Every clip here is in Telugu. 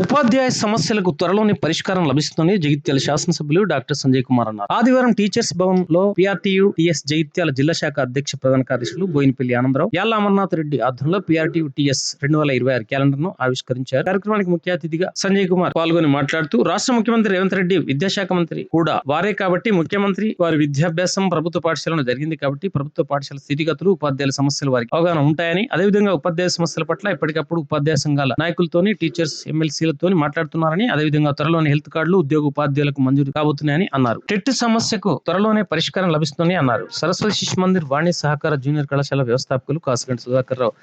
ఉపాధ్యాయ సమస్యలకు త్వరలోనే పరిష్కారం లభిస్తుందని జగిత్యాల శాసనసభ్యులు డాక్టర్ సంజయ్ కుమార్ అన్నారు. ఆదివారం టీచర్స్ భవన్లో పిఆర్టీయు టిఎస్ జగిత్యాల జిల్లా శాఖ అధ్యక్ష ప్రధాన కార్యదర్శులు బోయినపల్లి ఆనందరావు యాళ్ళ అమర్నాథ్ రెడ్డి ఆధ్వర్యంలో పిఆర్టీయు టిఎస్ రెండు వేల ఇరవై ఆరు క్యాలెండర్ను ఆవిష్కరించారు. కార్యక్రమానికి ముఖ్య అతిథిగా సంజయ్ కుమార్ పాల్గొని మాట్లాడుతూ రాష్ట్ర ముఖ్యమంత్రి రేవంత్ రెడ్డి విద్యాశాఖ మంత్రి కూడా వారే కాబట్టి ముఖ్యమంత్రి వారి విద్యాభ్యాసం ప్రభుత్వ పాఠశాలను జరిగింది కాబట్టి ప్రభుత్వ పాఠశాల స్థితిగతులు ఉపాధ్యాయుల సమస్యలు వారికి అవగాహన ఉంటాయని అదేవిధంగా ఉపాధ్యాయ సమస్యల పట్ల ఎప్పటికప్పుడు ఉపాధ్యాయ సంఘాల నాయకులతోని టీచర్స్ ఎమ్మెల్సీలతోని మాట్లాడుతున్నారని అదేవిధంగా త్వరలోనే హెల్త్ కార్డులు ఉద్యోగ ఉపాధ్యాయులకు మంజూరు కాబోతున్నాయని అన్నారు. టెట్ సమస్యకు త్వరలోనే పరిష్కారం లభిస్తుందని అన్నారు. సరస్వతి శిశు మందిర్ వాణి సహకార జూనియర్ కళాశాల వ్యవస్థాపకులు కాసిగంటి సుధాకర్ రావు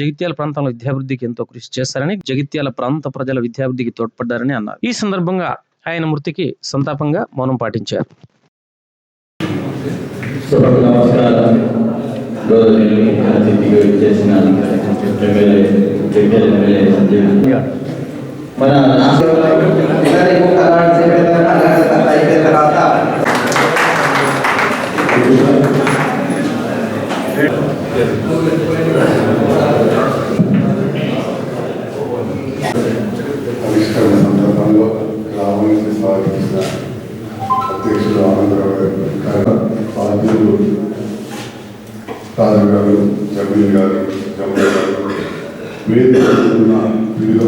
జగిత్యాల ప్రాంతంలో విద్యాభివృద్ధికి ఎంతో కృషి చేశారని జగిత్యాల ప్రాంత ప్రజల విద్యాభివృద్ధికి తోడ్పడ్డారని అన్నారు. ఈ సందర్భంగా ఆయన మృతికి సంతాపంగా మౌనం పాటించారు. నమస్కారం మన రాష్ట్రంలో అయిపోయిన తర్వాత ఆవిష్కరణ సందర్భంలో గ్రామానికి స్వాగతించిన అధ్యక్షుడు ఆనందరావు గారు బాధ్యులు రాజు గారు జమీల్ గారు జమీల్ గారు వేదిక వివిధ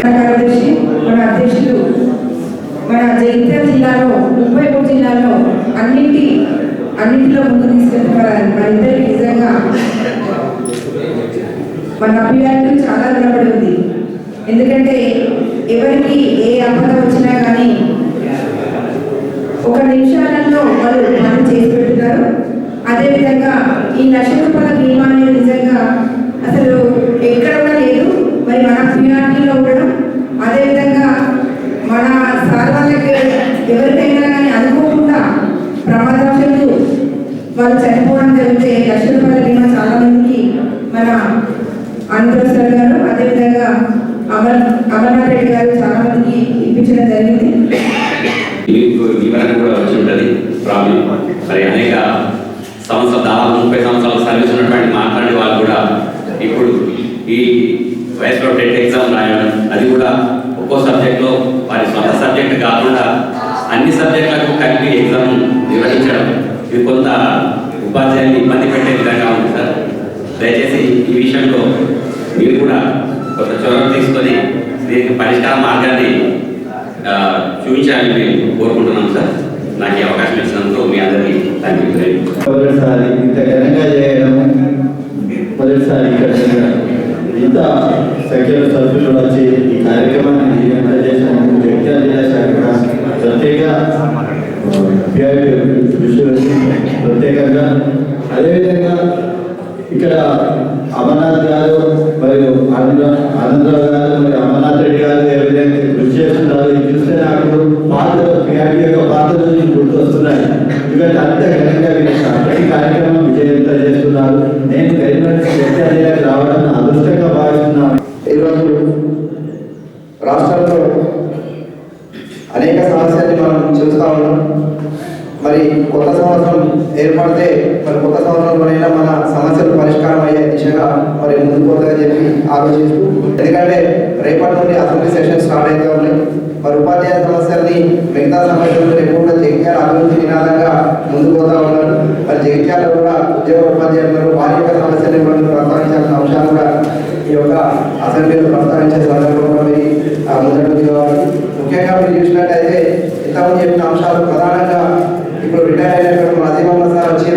కార్యదర్శి మన అధ్యక్షులు మన జగిత్యాల జిల్లాలో ముప్పై మూడు జిల్లాలో అన్నింటి అన్నింటిలో ముందు తీసుకెళ్తున్న మన ఇద్దరికి నిజంగా మన అభిప్రాయం చాలా రుణపడి ఉంది. ఎందుకంటే ఎవరికి ఏ ఆపద వచ్చినా కానీ ఒక నిమిషాలలో వాళ్ళు మనం చేసి పెడుతున్నారు అదేవిధంగా ఈ లక్ష రూపాయల బీమా అనేది నిజంగా అసలు ఎక్కడ కూడా లేదు మరి మన పిఆర్టీలో ఉండడం అదేవిధంగా మన సార్ వాళ్ళకి ఎవరికైనా కానీ అనుకోకుండా ప్రమాదవశాలు వాళ్ళు చనిపోవడం జరిగితే లక్ష రూపాయల బీమా చాలా మందికి మన ఆంధ్ర సార్ గారు అదేవిధంగా అమర్ అమర్నాథ్ రెడ్డి గారు చాలా మందికి ఇప్పించడం జరిగింది. మీకు కూడా వచ్చి ఉంటుంది. ప్రాబ్లం. మరి అనేక సంవత్సరాలు దాదాపు ముప్పై సంవత్సరాల సర్వీస్ ఉన్నటువంటి మాట్లాడే వాళ్ళు కూడా ఇప్పుడు ఈ వయసులో టెట్ ఎగ్జామ్ రాయడం అది కూడా ఒక్కో సబ్జెక్ట్లో వారి సొంత సబ్జెక్ట్ కాకుండా అన్ని సబ్జెక్టులకు కలిపి ఎగ్జామ్ నిర్వహించడం. ఇది కొంత ఉపాధ్యాయులు ఇబ్బంది పెట్టే విధంగా ఉంది సార్. దయచేసి ఈ విషయంలో మీరు కూడా కొంత చొరవ తీసుకొని దీనికి పరిష్కార మార్గాన్ని చూపించాలని మేము కోరుకుంటున్నాం సార్. నాకు ఈ అవకాశం ఇచ్చినందుకు మీ అందరికీ థ్యాంక్ మొదటిసారి ఇంత ఘనంగా చేయడము మొదటిసారి ఇక్కడ ఇంత సంఖ్యలో సభ్యులు వచ్చి ఈ కార్యక్రమాన్ని చేశాము నేను గవర్నమెంట్ రావడం అదృష్టంగా భావిస్తున్నాను. ఈరోజు రాష్ట్రంలో అనేక సమస్యల్ని మనం చూస్తూ ఉన్నాం. మరి కొత్త సంవత్సరం ఏర్పడితే మరి కొత్త సంవత్సరంలోనైనా మన సమస్యలు పరిష్కారం అయ్యే దిశగా మరి ముందుకోదని చెప్పి ఆలోచిస్తూ ఎందుకంటే రేపటి నుండి అసెంబ్లీ సెషన్ స్టార్ట్ అయితే ఉన్నాయి. మరి ఉపాధ్యాయ సమస్యల్ని మిగతా సమస్యలు లేకుండా జగ్యాల అభివృద్ధి నినాదంగా ముందుకు పోతా ఉన్నారు కూడా ఉద్యోగ ఉపాధ్యాయులు వారి యొక్క సమస్యలు కూడా ప్రస్తావించాల్సిన అంశాలు కూడా ఈ యొక్క అసెంబ్లీలో ప్రస్తావించే సందర్భంలో మీ ఆ, ముందడుగు ముఖ్యంగా మీరు చూసినట్టయితే ఇంతకుముందు చెప్పిన అంశాలు ప్రధానంగా ఇప్పుడు రిటైర్ అయినటువంటి మన అజీమ్ సార్ వచ్చి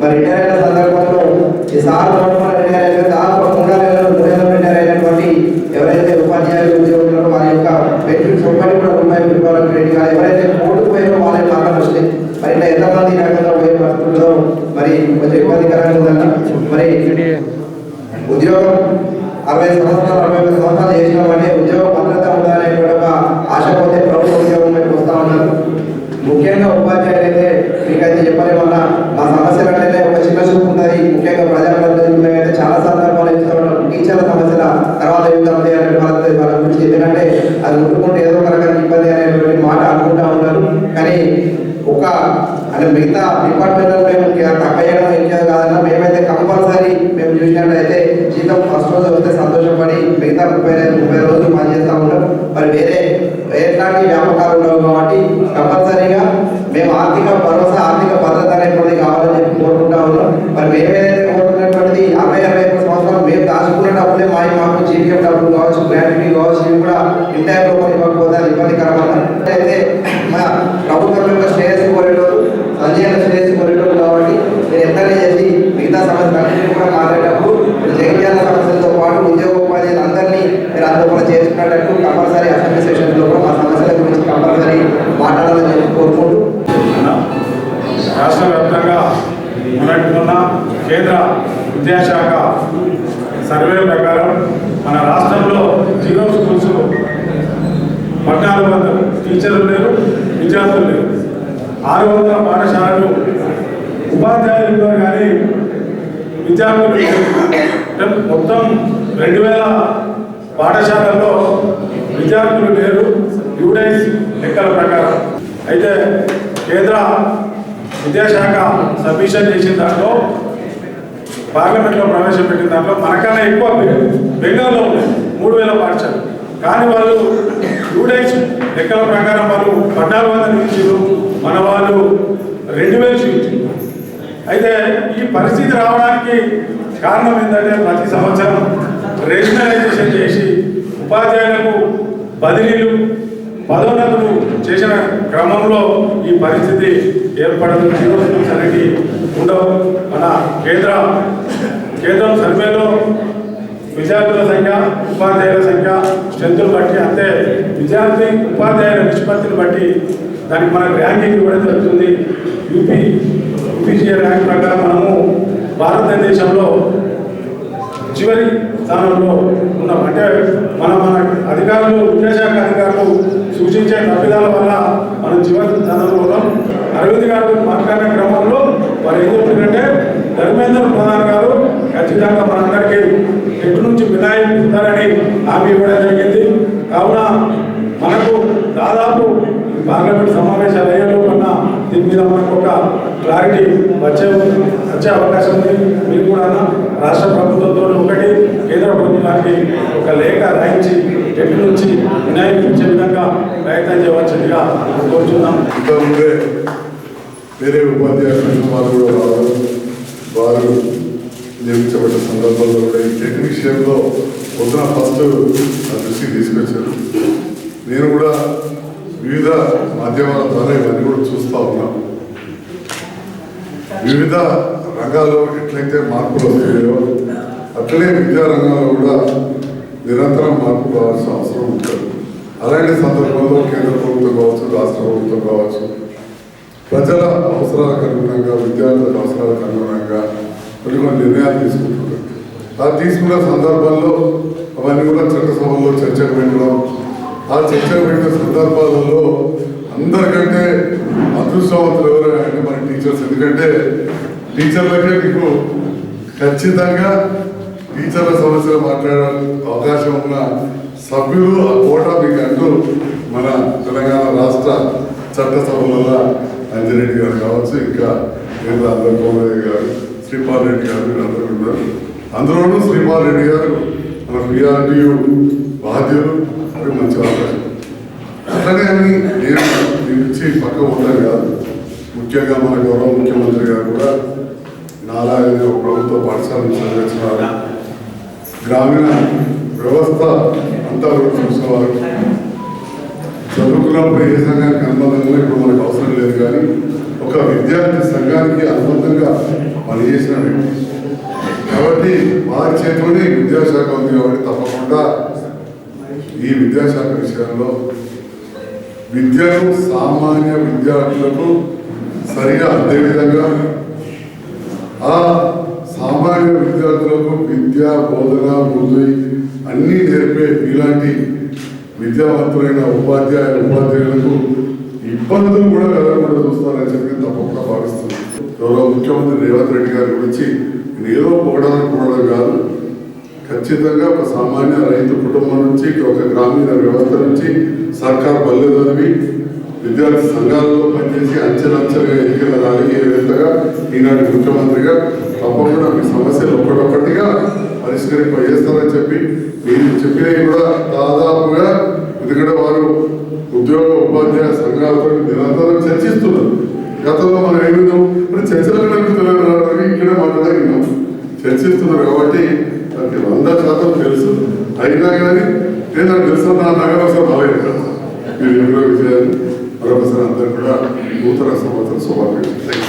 మరి రిటైర్ అయిన సందర్భంలో ఈ సార్ గవర్నమెంట్ రిటైర్ అయిన దాదాపు మూడేళ్ళు మూడేళ్ళు రిటైర్ అయినటువంటి ఎవరైతే ఉపాధ్యాయులు ఉద్యోగులు వారి యొక్క బెనిఫిట్స్ ఒక్కటి కూడా రూపాయి రూపాయలకు రెడ్డి గారు ఎవరైతే కోర్టు పోయారో వాళ్ళే మాటలు వస్తాయి మరి ఇట్లా ఎంతమంది ఈ రకంగా పోయే పరిస్థితుల్లో మరి కొంచెం ఇబ్బందికరంగా ఉందన్న మరి ఉద్యోగం అరవై సంవత్సరాలు అరవై ఐదు సంవత్సరాలు చేసినామంటే ఉద్యోగ భద్రత ఉండాలనేటువంటి ఒక ఆశ పోతే ప్రభుత్వ ఉద్యోగం వైపు వస్తా ఉన్నారు ముఖ్యంగా ఉపాధ్యాయులు అయితే మీకైతే వల్ల మా సమస్యలు ఒక చిన్న చూపు ఉన్నది ముఖ్యంగా ప్రజాప్రతినిధులు అయితే చాలా సందర్భాలు ఇస్తూ టీచర్ల సమస్యల తర్వాత యుద్ధం అనే వాళ్ళ వాళ్ళ గురించి ఎందుకంటే అది ముట్టుకుంటే ఏదో ఒక రకమైన ఇబ్బంది అనేటువంటి మాట అనుకుంటా ఉన్నారు కానీ ఒక అంటే మిగతా డిపార్ట్మెంట్లో మేము తక్కువ ఏం చేయదు కాదన్నా మేమైతే కంపల్సరీ మేము చూసినట్లయితే జీతం ఫస్ట్ రోజు వస్తే సంతోషపడి మిగతా ముప్పై ముప్పై రోజులు పని చేస్తూ ఉంటాం. మరి వేరే ఎట్లాంటి వ్యాపకాలు ఉండవు కాబట్టి కంపల్సరీగా మేము ఆర్థిక భరోసా ఆర్థిక భద్రత అనేటువంటిది కావాలని చెప్పి కోరుకుంటా ఉన్నాం. మరి మేమేదైతే కోరుకున్నటువంటిది అరవై అరవై ఐదు సంవత్సరాలు మేము దాచుకున్న డబ్బులే మా మాకు జీపీఎఫ్ డబ్బులు కావచ్చు గ్రాట్యుటీ కావచ్చు ఇవి కూడా ఇన్ టైం ఇవ్వకపోతే అది ఇబ్బందికరమైన అయితే మా జీరో స్కూల్స్ పద్నాలుగు వందల టీచర్లు లేరు విద్యార్థులు లేరు. ఆరు వందల పాఠశాలలు ఉపాధ్యాయులు కానీ విద్యార్థులు మొత్తం రెండు వేల పాఠశాలల్లో విద్యార్థులు లేరు యూడైస్ లెక్కల ప్రకారం. అయితే కేంద్ర విద్యాశాఖ సబ్మిషన్ చేసిన దాంట్లో పార్లమెంట్లో ప్రవేశపెట్టిన దాంట్లో మనకన్నా ఎక్కువ బెంగాల్లో ఉన్నాయి. మూడు వేల పాఠశాలలు కానీ వాళ్ళు యూడైస్ లెక్కల ప్రకారం వాళ్ళు పద్నాలుగు వందల ఇచ్చారు మన వాళ్ళు రెండు వేలు చూపించారు. అయితే ఈ పరిస్థితి రావడానికి కారణం ఏంటంటే ప్రతి సంవత్సరం రేషనలైజేషన్ చేసి ఉపాధ్యాయులకు బదిలీలు పదోన్నతులు చేసిన క్రమంలో ఈ పరిస్థితి ఏర్పడదు జీరో ఉండవు. మన కేంద్ర కేంద్రం సర్వేలో విద్యార్థుల సంఖ్య ఉపాధ్యాయుల సంఖ్య స్ట్రెంతులు బట్టి అంతే విద్యార్థి ఉపాధ్యాయుల నిష్పత్తిని బట్టి దానికి మనకు ర్యాంకింగ్ ఇవ్వడం జరుగుతుంది. యూపీ యూపీసీఏ ర్యాంక్ ప్రకారం మనము భారతదేశంలో చివరి స్థానంలో ఉన్నాం. అంటే మన మన అధికారులు విద్యాశాఖ అధికారులు సూచించే తప్పిదాల వల్ల మనం చివరి స్థానంలో ఉన్నాం. అరవింద్ గారు మాట్లాడిన క్రమంలో వారు ఏం చెప్పిందంటే ధర్మేంద్ర ప్రధాన్ గారు ఖచ్చితంగా మనం నుంచి హామీ ఇవ్వడం జరిగింది. కావున మనకు దాదాపు పార్లమెంట్ సమావేశాలు అయ్యేలో కన్నా దీని మీద మనకు ఒక క్లారిటీ వచ్చే వచ్చే అవకాశం ఉంది. మీరు కూడా రాష్ట్ర ప్రభుత్వంతో ఒకటి కేంద్ర ప్రభుత్వానికి ఒక లేఖ రాయించి ఎటు నుంచి వినాయకుడు విధంగా ప్రయత్నం చేయవలసిందిగా కోరుచున్నాం. ఇంతకుముందే వేరే ఉపాధ్యాయులు వారు కూడా వారు నియమించబడ్డ సందర్భంలో కూడా ఈ టెక్ విషయంలో పొద్దున ఫస్ట్ దృష్టికి తీసుకొచ్చారు. నేను కూడా వివిధ మాధ్యమాల ద్వారా ఇవన్నీ కూడా చూస్తూ ఉన్నాను వివిధ రంగాల్లో ఎట్లయితే మార్పులు వస్తాయో అట్లనే విద్యా రంగంలో కూడా నిరంతరం మార్పు కావాల్సిన అవసరం ఉంటుంది. అలాంటి సందర్భంలో కేంద్ర ప్రభుత్వం కావచ్చు రాష్ట్ర ప్రభుత్వం కావచ్చు ప్రజల అవసరాలకు అనుగుణంగా విద్యార్థుల అవసరాలకు అనుగుణంగా కొన్ని కొన్ని నిర్ణయాలు తీసుకుంటున్నారు ఆ తీసుకున్న సందర్భంలో అవన్నీ కూడా చట్టసభల్లో చర్చకు పెట్టడం. ఆ చర్చకు పెట్టిన సందర్భాలలో అందరికంటే అదృష్టవంతులు ఎవరైనా అంటే మన టీచర్స్. ఎందుకంటే టీచర్లకే మీకు ఖచ్చితంగా టీచర్ల సమస్యలు మాట్లాడడానికి అవకాశం ఉన్న సభ్యులు ఆ కోటా మీకు అంటూ మన తెలంగాణ రాష్ట్ర చట్టసభలలో అంజిరెడ్డి గారు కావచ్చు ఇంకా కేంద్ర అందరి గారు. శ్రీపాల్ రెడ్డి గారు అందరూ ఉన్నారు అందులోనూ శ్రీపాల్ రెడ్డి గారు మన పిఆర్టీయు బాధ్యులు మంచి అవకాశం. అట్లనే అని నేను నుంచి పక్క ఉంటాను కాదు. ముఖ్యంగా మన గౌరవ ముఖ్యమంత్రి గారు కూడా నాలాగనే ఒక ప్రభుత్వ పాఠశాల చదివించినారు. గ్రామీణ వ్యవస్థ అంతా కూడా చూసేవారు. చదువుకున్నప్పుడు ఏ సంఘానికి అనుబంధంగా ఇప్పుడు మనకు అవసరం లేదు కానీ ఒక విద్యార్థి సంఘానికి అనుబంధంగా పనిచేసిన వ్యక్తి కాబట్టి వారి చేతిలోనే విద్యాశాఖ ఉంది కాబట్టి తప్పకుండా ఈ విద్యాశాఖ విషయంలో విద్యను సామాన్య విద్యార్థులకు సరిగా అందే విధంగా ఆ సామాన్య విద్యార్థులకు విద్య బోధన బుద్ధి అన్నీ నేర్పే ఇలాంటి విద్యావంతులైన ఉపాధ్యాయ ఉపాధ్యాయులకు ఇబ్బందులు కూడా కలగకుండా చూస్తారని చెప్పి తప్పకుండా భావిస్తున్నాను గౌరవ ముఖ్యమంత్రి రేవంత్ రెడ్డి గారి గురించి ఏదో పొగడానికి పోవడం కాదు. ఖచ్చితంగా ఒక సామాన్య రైతు కుటుంబం నుంచి ఒక గ్రామీణ వ్యవస్థ నుంచి సర్కార్ పల్లె చదివి విద్యార్థి సంఘాలలో పనిచేసి అంచెలంచెలుగా ఎదిగిన దానికి విధంగా ఈనాటి ముఖ్యమంత్రిగా తప్పకుండా మీ సమస్యలు ఒక్కటొక్కటిగా పరిష్కరింప చేస్తారని చెప్పి మీరు చెప్పినవి కూడా దాదాపుగా ఎందుకంటే వారు ఉద్యోగ ఉపాధ్యాయ సంఘాలతో నిరంతరం చర్చిస్తున్నారు. గతంలో మనం ఏమిన్నాం ఇప్పుడు చర్చలకు తెలియదు ఇక్కడే మాట్లాడగలిగినాం చర్చిస్తున్నారు కాబట్టి నాకు వంద శాతం తెలుసు. అయినా కానీ నేను నాకు తెలుసు నా నగరం అసలు బాగా మీరు చెప్పిన విషయాలు మరొకసారి అందరూ కూడా నూతన సంవత్సరం శుభాకాంక్షలు.